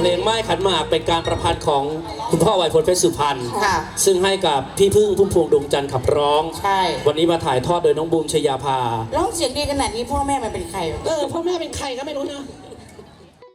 พลงไม้ขันหมากเป็นการประพันธ์ของคุณพ่อไวยพลเพชรสุพรรณค่ะซึ่งให้กับพี่พึ่งพุ่มพวงดวงจันทร์ขับร้อง ใช่ วันนี้มาถ่ายทอดโดยน้องบูมชยาภาร้องเสียงดีขนาดนี้พ่อแม่มันเป็นใครวะ เออพ่อแม่เป็นใครก็ไม่รู้เนะ